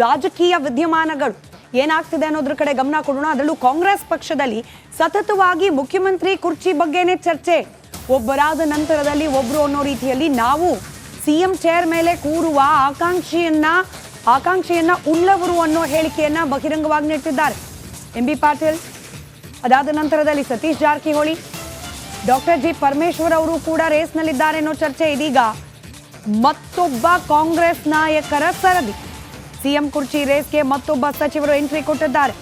ರಾಜಕೀಯ ವಿದ್ಯಮಾನಗಳು ಏನಾಗ್ತಿದೆ ಅನ್ನೋದ್ರ ಕಡೆ ಗಮನ ಕೊಡೋಣ. ಅದರಲ್ಲೂ ಕಾಂಗ್ರೆಸ್ ಪಕ್ಷದಲ್ಲಿ ಸತತವಾಗಿ ಮುಖ್ಯಮಂತ್ರಿ ಕುರ್ಚಿ ಬಗ್ಗೆನೇ ಚರ್ಚೆ. ಒಬ್ಬರಾದ ನಂತರದಲ್ಲಿ ಒಬ್ರು ಅನ್ನೋ ರೀತಿಯಲ್ಲಿ ನಾವು ಸಿಎಂ ಚೇರ್ ಮೇಲೆ ಕೂರುವ ಆಕಾಂಕ್ಷಿಯನ್ನ, ಆಕಾಂಕ್ಷೆಯನ್ನ ಉಳ್ಳವರು ಅನ್ನೋ ಹೇಳಿಕೆಯನ್ನ ಬಹಿರಂಗವಾಗಿ ನೀಡ್ತಿದ್ದಾರೆ. ಎಂ ಬಿ ಪಾಟೀಲ್, ಅದಾದ ನಂತರದಲ್ಲಿ ಸತೀಶ್ ಜಾರಕಿಹೊಳಿ, ಡಾಕ್ಟರ್ ಜಿ ಪರಮೇಶ್ವರ್ ಅವರು ಕೂಡ ರೇಸ್ನಲ್ಲಿದ್ದಾರೆ ಅನ್ನೋ ಚರ್ಚೆ ಇದೀಗ. ಮತ್ತೊಬ್ಬ ಕಾಂಗ್ರೆಸ್ ನಾಯಕರ ಸರದಿ. ಸಿಎಂ ಕುರ್ಚಿ ರೇಸ್ಗೆ ಮತ್ತೊಬ್ಬ ಸಚಿವರು ಎಂಟ್ರಿ ಕೊಟ್ಟಿದ್ದಾರೆ.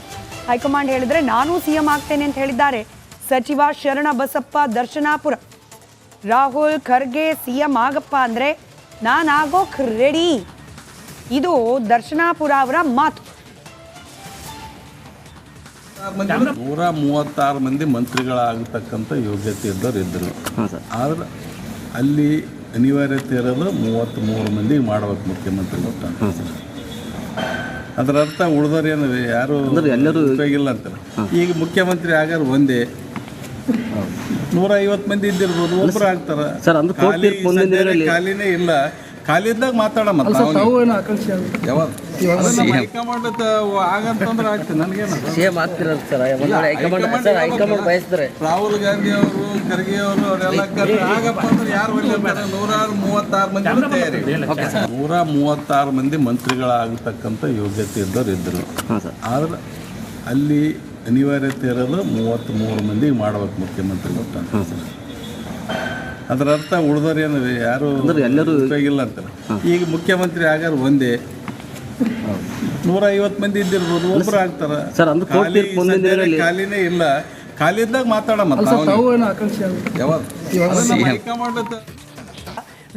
ಹೈಕಮಾಂಡ್ ಹೇಳಿದ್ರೆ ನಾನು ಸಿಎಂ ಆಗ್ತೇನೆ ಅಂತ ಹೇಳಿದ್ದಾರೆ. ಸಚಿವ ಶರಣ ಬಸಪ್ಪ ದರ್ಶನಾಪುರ. ರಾಹುಲ್ ಖರ್ಗೆ ಸಿಎಂ ಆಗಪ್ಪ ಅಂದ್ರೆ ನಾನು ಆಗೋಕ್ ರೆಡಿ ಇದು ದರ್ಶನಾಪುರ ಅವರ ಮಾತು. ನೂರ ಮೂವತ್ತಾರು ಮಂದಿ ಮಂತ್ರಿಗಳಾಗತಕ್ಕಂಥ ಯೋಗ್ಯತೆ ಇದ್ದವ್ರು ಇದ್ದರು ಆದ್ರೆ ಅಲ್ಲಿ ಅನಿವಾರ್ಯತೆ ಇರೋದು ಮೂವತ್ತ್ಮೂರು ಮಂದಿ ಮಾಡ್ಬೇಕು ಮುಖ್ಯಮಂತ್ರಿ. ಅದರ ಅರ್ಥ ಉಳ್ದವ್ರು ಏನು ಯಾರು ಎಲ್ಲರೂ- ಉಪಯೋಗಿಲ್ಲ ಅಂತ ಈಗ ಮುಖ್ಯಮಂತ್ರಿ ಆಗಾರ ಒಂದೇ. ನೂರ ಐವತ್ತು ಮಂದಿ ಇದ್ದಿರ್ಬೋದು ಒಬ್ಬರು ಆಗ್ತಾರ. ಖಾಲಿನೇ ಇಲ್ಲ. ಖಾಲಿ ಇದ್ದಾಗ ಮಾತಾಡಮ್ಮ ಯಾವಾಗ? ಹೈಕಮಾಂಡ್ ಆಗಂತಂದ್ರೆ ಆಗ್ತದೆ ನನಗೇನು ಆಗ್ತಿರಲ್ಲ ಸರ್ ಒಂದು high command sir high command ಬಯಸ್ತಾರೆ ರಾಹುಲ್ ಗಾಂಧಿ ಅವರು ಖರ್ಗೆ ಅವರು ಅವರೆಲ್ಲ ಕರೆದು ಆಗಪ್ಪ ಅಂದ್ರೆ ಯಾರು ಒಳ್ಳೆ ನೂರ ಮೂವತ್ತಾರು ಮಂದಿ ತಯಾರಿ ನೂರ ಮೂವತ್ತಾರು ಮಂದಿ ಮಂತ್ರಿಗಳಾಗತಕ್ಕಂಥ ಯೋಗ್ಯತೆ ಇದ್ದವ್ರು ಇದ್ದರು. ಹಾಂ ಆದ್ರೆ ಅಲ್ಲಿ ಅನಿವಾರ್ಯತೆ ಇರೋದು ಮೂವತ್ತ್ಮೂರು ಮಂದಿಗೆ ಮಾಡ್ಬೇಕು ಮುಖ್ಯಮಂತ್ರಿ ಸರ್ ಅದರ ಅರ್ಥ ಉಳಿದವ್ರು ಏನು ಯಾರು ಅಂದ್ರೆ ಎಲ್ಲರೂ- ಇಲ್ಲ ಅಂತ ಈಗ ಮುಖ್ಯಮಂತ್ರಿ ಆಗಾರ ಒಂದೇ. ನೂರ ಐವತ್ತು ಮಂದಿ ಇದ್ದಿರ್ಬೋದು ಒಬ್ಬರು ಆಗ್ತಾರ. ಸರ್, ಅಂದ್ರೆ ಕೋರ್ಟ್ ಖಾಲಿ ಸದ್ಯಕ್ಕೆ ಖಾಲಿನೇ ಇಲ್ಲ. ಖಾಲಿ ಇದ್ದಾಗ ಮಾತಾಡಮ್ಮ ಯಾವಾಗ?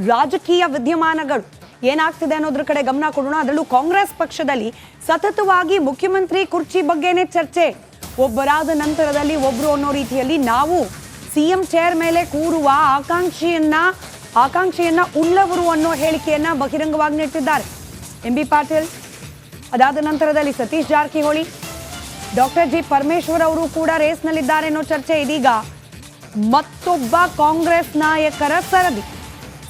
ರಾಜಕೀಯ ವಿದ್ಯಮಾನಗಳು ಏನಾಗ್ತಿದೆ ಅನ್ನೋದ್ರ ಕಡೆ ಗಮನ ಕೊಡೋಣ. ಅದರಲ್ಲೂ ಕಾಂಗ್ರೆಸ್ ಪಕ್ಷದಲ್ಲಿ ಸತತವಾಗಿ ಮುಖ್ಯಮಂತ್ರಿ ಕುರ್ಚಿ ಬಗ್ಗೆನೇ ಚರ್ಚೆ. ಒಬ್ಬರಾದ ನಂತರದಲ್ಲಿ ಒಬ್ರು ಅನ್ನೋ ರೀತಿಯಲ್ಲಿ ನಾವು ಸಿಎಂ ಚೇರ್ ಮೇಲೆ ಕೂರುವ ಆಕಾಂಕ್ಷಿಯನ್ನ, ಆಕಾಂಕ್ಷೆಯನ್ನ ಉಳ್ಳವರು ಅನ್ನೋ ಹೇಳಿಕೆಯನ್ನ ಬಹಿರಂಗವಾಗಿ ನೀಡ್ತಿದ್ದಾರೆ. ಎಂ ಬಿ ಪಾಟೀಲ್, ಅದಾದ ನಂತರದಲ್ಲಿ ಸತೀಶ್ ಜಾರಕಿಹೊಳಿ, ಡಾಕ್ಟರ್ ಜಿ ಪರಮೇಶ್ವರ್ ಅವರು ಕೂಡ ರೇಸ್ನಲ್ಲಿದ್ದಾರೆ ಅನ್ನೋ ಚರ್ಚೆ ಇದೀಗ. ಮತ್ತೊಬ್ಬ ಕಾಂಗ್ರೆಸ್ ನಾಯಕರ ಸರದಿ.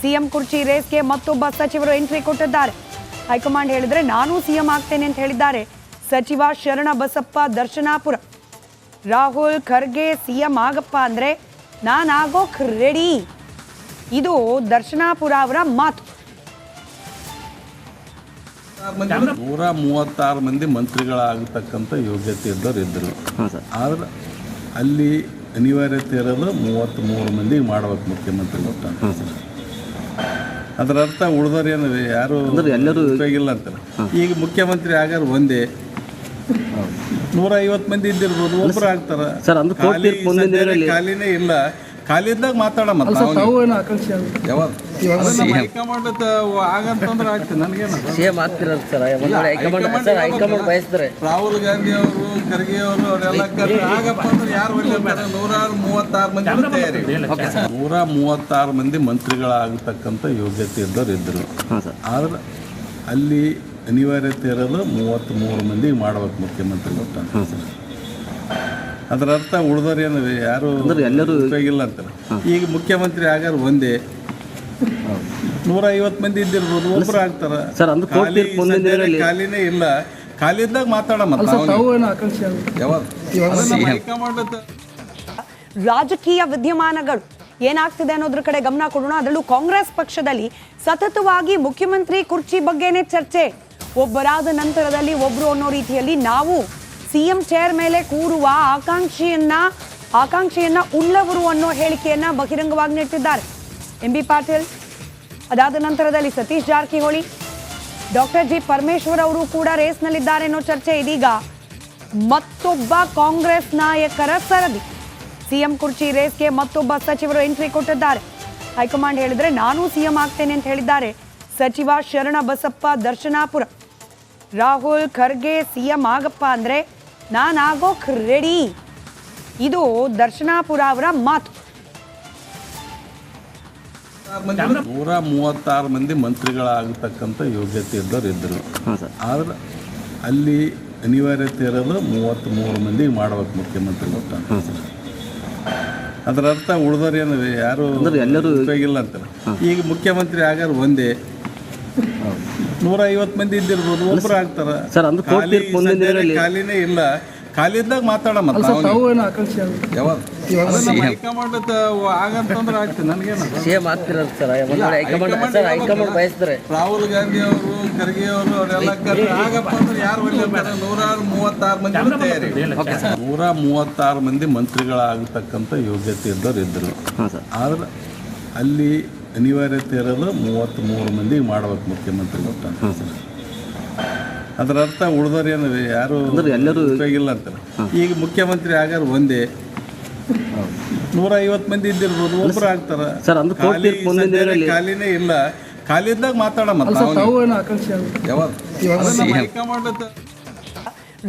ಸಿಎಂ ಕುರ್ಚಿ ರೇಸ್ಗೆ ಮತ್ತೊಬ್ಬ ಸಚಿವರು ಎಂಟ್ರಿ ಕೊಟ್ಟಿದ್ದಾರೆ. ಹೈಕಮಾಂಡ್ ಹೇಳಿದ್ರೆ ನಾನು ಸಿಎಂ ಆಗ್ತೇನೆ ಅಂತ ಹೇಳಿದ್ದಾರೆ. ಸಚಿವ ಶರಣ ಬಸಪ್ಪ ದರ್ಶನಾಪುರ. ರಾಹುಲ್ ಖರ್ಗೆ ಸಿಎಂ ಆಗಪ್ಪ ಅಂದ್ರೆ ನಾನು ಆಗೋಕ್ ರೆಡಿ ಇದು ದರ್ಶನಾಪುರ ಅವರ ಮಾತು. ನೂರ ಮೂವತ್ತಾರು ಮಂದಿ ಮಂತ್ರಿಗಳಾಗತಕ್ಕಂಥ ಯೋಗ್ಯತೆ ಇದ್ದವ್ರು ಇದ್ದರು. ಆದ್ರೆ ಅಲ್ಲಿ ಅನಿವಾರ್ಯತೆ ಇರೋದು ಮೂವತ್ತ್ಮೂರು ಮಂದಿ ಮಾಡ್ಬೇಕು ಮುಖ್ಯಮಂತ್ರಿ ಒಟ್ಟ ಸರ್. ಅದರ ಅರ್ಥ ಉಳ್ದವ್ರು ಏನು ಯಾರು ಅಂದ್ರೆ ಎಲ್ಲರೂ- ಉಪಯೋಗಿಲ್ಲ ಅಂತಾರೆ. ಈಗ ಮುಖ್ಯಮಂತ್ರಿ ಆಗಾರ ಒಂದೇ. ನೂರ ಐವತ್ತು ಮಂದಿ ಇದ್ದಿರ್ಬೋದು ಒಬ್ರು ಆಗ್ತಾರ. ಸರ್, ಅಂದ್ರೆ ಕೋರ್ಟ್ ತೀರ್ಪು ಮುಂದಿನ ದಿನಗಳಲ್ಲಿ- ಖಾಲಿನೇ ಇಲ್ಲ. ಖಾಲಿ ಇದ್ದಾಗ ಮಾತಾಡಮ್ಮ ಯಾವಾಗ? ಹೈಕಮಾಂಡ್ ಆಗಂತಂದ್ರೆ ಆಗ್ತದೆ ನನಗೇನು ಆಗ್ತಿರಲ್ಲ ಸರ್ ಒಂದು high command sir high command ಬಯಸ್ತಾರೆ ರಾಹುಲ್ ಗಾಂಧಿ ಅವರು ಖರ್ಗೆ ಅವರು ಅವರೆಲ್ಲ ಕರೆದು ಆಗಪ್ಪ ಅಂದ್ರೆ ಯಾರು ಒಳ್ಳೆ ನೂರ ಮೂವತ್ತಾರು ಮಂದಿ ತಯಾರಿ ನೂರ ಮೂವತ್ತಾರು ಮಂದಿ ಮಂತ್ರಿಗಳಾಗತಕ್ಕಂಥ ಯೋಗ್ಯತೆ ಇದ್ದವ್ರು ಇದ್ದರು. ಆದ್ರೆ ಅಲ್ಲಿ ಅನಿವಾರ್ಯತೆ ಇರೋದು ಮೂವತ್ತ್ಮೂರು ಮಂದಿಗೆ ಮಾಡ್ಬೇಕು ಮುಖ್ಯಮಂತ್ರಿ ಗೊತ್ತ ಅದರ ಅರ್ಥ ಉಳಿದವ್ರು ಏನು ಯಾರು ಅಂದ್ರೆ ಎಲ್ಲರೂ- ಉಪಯೋಗಿಲ್ಲ ಅಂತ ಈಗ ಮುಖ್ಯಮಂತ್ರಿ ಆಗಾರ ಒಂದೇ. ನೂರ ಐವತ್ತು ಮಂದಿ ಇದ್ದಿರ್ಬೋದು ಒಬ್ರು ಆಗ್ತಾರ. ಖಾಲಿನೇ ಇಲ್ಲ. ಖಾಲಿ ಇದ್ದಾಗ ಮಾತಾಡಮ್ಮ ಹೈಕಮಾಂಡ್ ರಾಜಕೀಯ ವಿದ್ಯಮಾನಗಳು ಏನಾಗ್ತಿದೆ ಅನ್ನೋದ್ರ ಕಡೆ ಗಮನ ಕೊಡೋಣ. ಅದರಲ್ಲೂ ಕಾಂಗ್ರೆಸ್ ಪಕ್ಷದಲ್ಲಿ ಸತತವಾಗಿ ಮುಖ್ಯಮಂತ್ರಿ ಕುರ್ಚಿ ಬಗ್ಗೆನೇ ಚರ್ಚೆ. ಒಬ್ಬರಾದ ನಂತರದಲ್ಲಿ ಒಬ್ರು ಅನ್ನೋ ರೀತಿಯಲ್ಲಿ ನಾವು ಸಿಎಂ ಚೇರ್ ಮೇಲೆ ಕೂರುವ ಆಕಾಂಕ್ಷೆಯನ್ನ ಆಕಾಂಕ್ಷೆಯನ್ನ ಉಳ್ಳವರು ಅನ್ನೋ ಹೇಳಿಕೆಯನ್ನ ಬಹಿರಂಗವಾಗಿ ನೀಡ್ತಿದ್ದಾರೆ. ಎಂ ಬಿ ಪಾಟೀಲ್, ಅದಾದ ನಂತರದಲ್ಲಿ ಸತೀಶ್ ಜಾರಕಿಹೊಳಿ, ಡಾಕ್ಟರ್ ಜಿ ಪರಮೇಶ್ವರ್ ಅವರು ಕೂಡ ರೇಸ್ನಲ್ಲಿದ್ದಾರೆ ಅನ್ನೋ ಚರ್ಚೆ ಇದೀಗ. ಮತ್ತೊಬ್ಬ ಕಾಂಗ್ರೆಸ್ ನಾಯಕರ ಸರದಿ. ಸಿಎಂ ಕುರ್ಚಿ ರೇಸ್ಗೆ ಮತ್ತೊಬ್ಬ ಸಚಿವರು ಎಂಟ್ರಿ ಕೊಟ್ಟಿದ್ದಾರೆ. ಹೈಕಮಾಂಡ್ ಹೇಳಿದ್ರೆ ನಾನು ಸಿಎಂ ಆಗ್ತೇನೆ ಅಂತ ಹೇಳಿದ್ದಾರೆ. ಸಚಿವ ಶರಣ ಬಸಪ್ಪ ದರ್ಶನಾಪುರ. ರಾಹುಲ್ ಖರ್ಗೆ ಸಿಎಂ ಆಗಪ್ಪ ಅಂದ್ರೆ ನಾನು ಆಗೋಕ್ ರೆಡಿ. ಇದು ದರ್ಶನಾಪುರ ಅವರ ಮಾತು. ನೂರ ಮೂವತ್ತಾರು ಮಂದಿ ಮಂತ್ರಿಗಳಾಗತಕ್ಕಂಥ ಯೋಗ್ಯತೆ ಇದ್ದವ್ರು ಇದ್ದರು ಆದ್ರೆ ಅಲ್ಲಿ ಅನಿವಾರ್ಯತೆ ಇರೋದು ಮೂವತ್ತ್ಮೂರು ಮಂದಿ ಮಾಡ್ಬೇಕು ಮುಖ್ಯಮಂತ್ರಿ ಸರ್. ಅದರ ಅರ್ಥ ಉಳ್ದವ್ರು ಏನು ಯಾರು ಅಂದ್ರೆ ಎಲ್ಲರೂ- ಉಪಯೋಗಿಲ್ಲ ಅಂತಾರೆ. ಈಗ ಮುಖ್ಯಮಂತ್ರಿ ಆಗಾರ ಒಂದೇ ನೂರ ಐವತ್ತು ಮಂದಿ ಇದ್ದಿರ್ಬೋದು ಒಬ್ರು ಆಗ್ತಾರ. ಸರ್, ಅಂದ್ರೆ ಕೋರ್ಟ್ ತೀರ್ಪು ಮುಂದಿನ ದಿನಗಳಲ್ಲಿ- ಖಾಲಿನೇ ಇಲ್ಲ. ಖಾಲಿ ಇದ್ದಾಗ ಮಾತಾಡಮ್ಮ ತಾವು ಅದು ನಮ್ಮ ಹೈಕಮಾಂಡ್ ಆಗಂತಂದ್ರೆ ಆಗ್ತದೆ ನನಗೇನು same ಆಗ್ತಿರಲ್ಲ sir high command sir high command ಬಯಸ್ತಾರೆ ರಾಹುಲ್ ಗಾಂಧಿ ಅವರು ಖರ್ಗೆ ಅವರು ಅವರೆಲ್ಲ ಕರ್ದು ಆಗಪ್ಪ ಅಂದ್ರೆ ಯಾರು ಒಳ್ಳೆ ನೂರಾರು ಮೂವತ್ತಾರು ಮಂದಿ ತಯಾರಿ. ನೂರ ಮೂವತ್ತಾರು ಮಂದಿ ಮಂತ್ರಿಗಳಾಗತಕ್ಕಂಥ ಯೋಗ್ಯತೆ ಇದ್ದವ್ರು ಇದ್ದರು. ಹಾಂ ಸರ್. ಆದ್ರೆ ಅಲ್ಲಿ ಅನಿವಾರ್ಯತೆ ಇರೋದು ಮೂವತ್ತ್ಮೂರು ಮಂದಿಗೆ ಮಾಡ್ಬೇಕು ಮುಖ್ಯಮಂತ್ರಿ ಅಂತ ಸರ್ ಅದರ ಅರ್ಥ ಉಳಿದವ್ರು ಏನು ಯಾರು ಅಂದ್ರೆ ಎಲ್ಲರೂ- ಇಲ್ಲ ಅಂತಾರೆ. ಈಗ ಮುಖ್ಯಮಂತ್ರಿ ಆಗಾರ ಒಂದೇ. ನೂರ ಐವತ್ತು ಮಂದಿ ಇದ್ದಿರ್ಬೋದು ಒಬ್ರು ಆಗ್ತಾರ. ಖಾಲಿನೇ ಇಲ್ಲ. ಖಾಲಿ ಇದ್ದಾಗ ಮಾತಾಡಮ್ಮ ನಮ್ಮ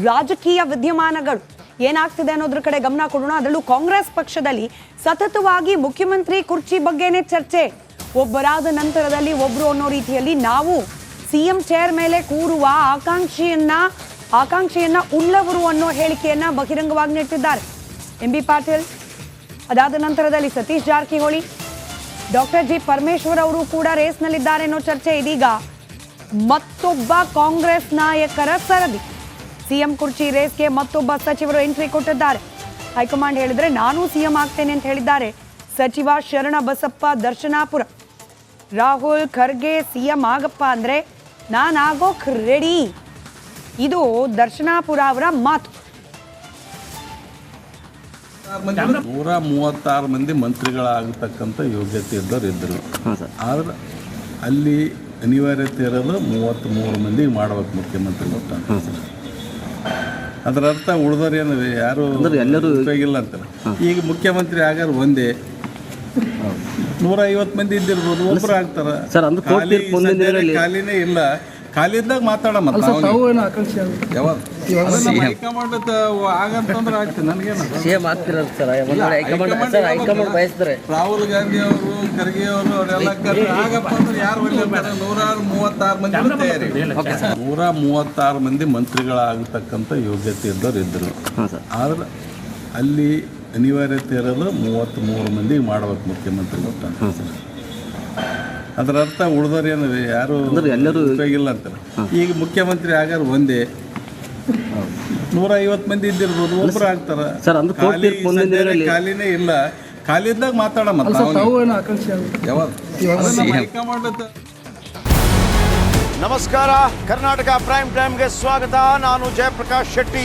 ರಾಜಕೀಯ ವಿದ್ಯಮಾನಗಳು ಏನಾಗ್ತಿದೆ ಅನ್ನೋದ್ರ ಕಡೆ ಗಮನ ಕೊಡೋಣ. ಅದರಲ್ಲೂ ಕಾಂಗ್ರೆಸ್ ಪಕ್ಷದಲ್ಲಿ ಸತತವಾಗಿ ಮುಖ್ಯಮಂತ್ರಿ ಕುರ್ಚಿ ಬಗ್ಗೆನೇ ಚರ್ಚೆ. ಒಬ್ಬರಾದ ನಂತರದಲ್ಲಿ ಒಬ್ರು ಅನ್ನೋ ರೀತಿಯಲ್ಲಿ ನಾವು ಸಿಎಂ ಚೇರ್ ಮೇಲೆ ಕೂರುವ ಆಕಾಂಕ್ಷೆಯನ್ನ ಆಕಾಂಕ್ಷೆಯನ್ನ ಉಳ್ಳವರು ಅನ್ನೋ ಹೇಳಿಕೆಯನ್ನ ಬಹಿರಂಗವಾಗಿ ನೀಡ್ತಿದ್ದಾರೆ. ಎಂ ಬಿ ಪಾಟೀಲ್, ಅದಾದ ನಂತರದಲ್ಲಿ ಸತೀಶ್ ಜಾರಕಿಹೊಳಿ, ಡಾಕ್ಟರ್ ಜಿ ಪರಮೇಶ್ವರ್ ಅವರು ಕೂಡ ರೇಸ್ನಲ್ಲಿದ್ದಾರೆ ಅನ್ನೋ ಚರ್ಚೆ ಇದೀಗ. ಮತ್ತೊಬ್ಬ ಕಾಂಗ್ರೆಸ್ ನಾಯಕರ ಸರದಿ. ಸಿಎಂ ಕುರ್ಚಿ ರೇಸ್ಗೆ ಮತ್ತೊಬ್ಬ ಸಚಿವರು ಎಂಟ್ರಿ ಕೊಟ್ಟಿದ್ದಾರೆ. ಹೈಕಮಾಂಡ್ ಹೇಳಿದ್ರೆ ನಾನು ಸಿಎಂ ಆಗ್ತೇನೆ ಅಂತ ಹೇಳಿದ್ದಾರೆ. ಸಚಿವ ಶರಣ ಬಸಪ್ಪ ದರ್ಶನಾಪುರ. ರಾಹುಲ್ ಖರ್ಗೆ ಸಿಎಂ ಆಗಪ್ಪ ಅಂದ್ರೆ ನಾನು ಆಗೋಕ್ ರೆಡಿ ಇದು ದರ್ಶನಾಪುರ ಅವರ ಮಾತು. ನೂರ ಮೂವತ್ತಾರು ಮಂದಿ ಮಂತ್ರಿಗಳಾಗತಕ್ಕಂಥ ಯೋಗ್ಯತೆ ಇದ್ದವ್ರು ಇದ್ದರು ಸರ್. ಆದ್ರೆ ಅಲ್ಲಿ ಅನಿವಾರ್ಯತೆ ಇರೋದು ಮೂವತ್ತ್ಮೂರು ಮಂದಿ ಮಾಡ್ಬೇಕು ಮುಖ್ಯಮಂತ್ರಿ ಸರ್. ಅದರ ಅರ್ಥ ಉಳಿದವ್ರು ಏನು ಯಾರು ಅಂದ್ರೆ ಎಲ್ಲರೂ- ಉಪಯೋಗ ಇಲ್ಲ ಅಂತಾರೆ. ಈಗ ಮುಖ್ಯಮಂತ್ರಿ ಆಗೋರು ಒಂದೇ. ನೂರ ಐವತ್ತು ಮಂದಿ ಇದ್ದಿರ್ಬೋದು ಒಬ್ರು ಆಗ್ತಾರ. ಸರ್, ಅಂದ್ರೆ ಕೋರ್ಟ್ ತೀರ್ಪು ಮುಂದಿನ ದಿನಗಳಲ್ಲಿ- ಖಾಲಿನೇ ಇಲ್ಲ. ಖಾಲಿ ಇದ್ದಾಗ ಮಾತಾಡಮ್ಮ ತಾವು ಯಾವಾಗ? ಹೈಕಮಾಂಡ್ ಆಗಂತಂದ್ರೆ ಆಗ್ತದೆ ನನಗೇನು sir high command sir high command Rahul Gandhi ಅವರು ಖರ್ಗೆ ಅವರು ಅವರೆಲ್ಲ ಕರ್ದು ಆಗಪ್ಪ ಅಂದ್ರೆ ಯಾರು ಒಳ್ಳೆ ಅಂತಾರೆ? ನೂರ ಮೂವತ್ತಾರು ಮಂದಿ ತಯಾರಿ ನೂರ ಮೂವತ್ತಾರು ಮಂದಿ ಮಂತ್ರಿಗಳಾಗತಕ್ಕಂಥ ಯೋಗ್ಯತೆ ಇದ್ದವ್ರು ಇದ್ದರು. ಹಾಂ ಆದ್ರೆ ಅಲ್ಲಿ ಅನಿವಾರ್ಯತೆ ಇರೋದು ಮೂವತ್ತ್ಮೂರು ಮಂದಿಗೆ ಮಾಡ್ಬೇಕು ಮುಖ್ಯಮಂತ್ರಿ ಅಂತ ಸರ್ ಅದರ ಅರ್ಥ ಉಳಿದವ್ರು ಏನು ಯಾರು ಅಂದ್ರೆ ಎಲ್ಲರೂ- ಉಪಯೋಗ ಇಲ್ಲ ಅಂತಾರೆ. ಈಗ ಮುಖ್ಯಮಂತ್ರಿ ಆಗಾರ ಒಂದೇ. ನೂರ ಐವತ್ತು ಮಂದಿ ಇದ್ದಿರ್ಬೋದು ಒಬ್ಬರು ಆಗ್ತಾರ. ಖಾಲಿನೇ ಇಲ್ಲ. ಖಾಲಿ ಇದ್ದಾಗ ಮಾತಾಡಮ್ಮ ತಾವು ಯಾವಾಗ? ಅದು ನಮ್ಮ ಹೈಕಮಾಂಡ್ ನಮಸ್ಕಾರ ಕರ್ನಾಟಕ ಪ್ರೈಮ್ ಟೈಮ್ಗೆ ಸ್ವಾಗತ. ನಾನು ಜಯಪ್ರಕಾಶ್ ಶೆಟ್ಟಿ.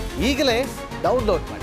ಈಗಲೇ ಡೌನ್ಲೋಡ್ ಮಾಡಿ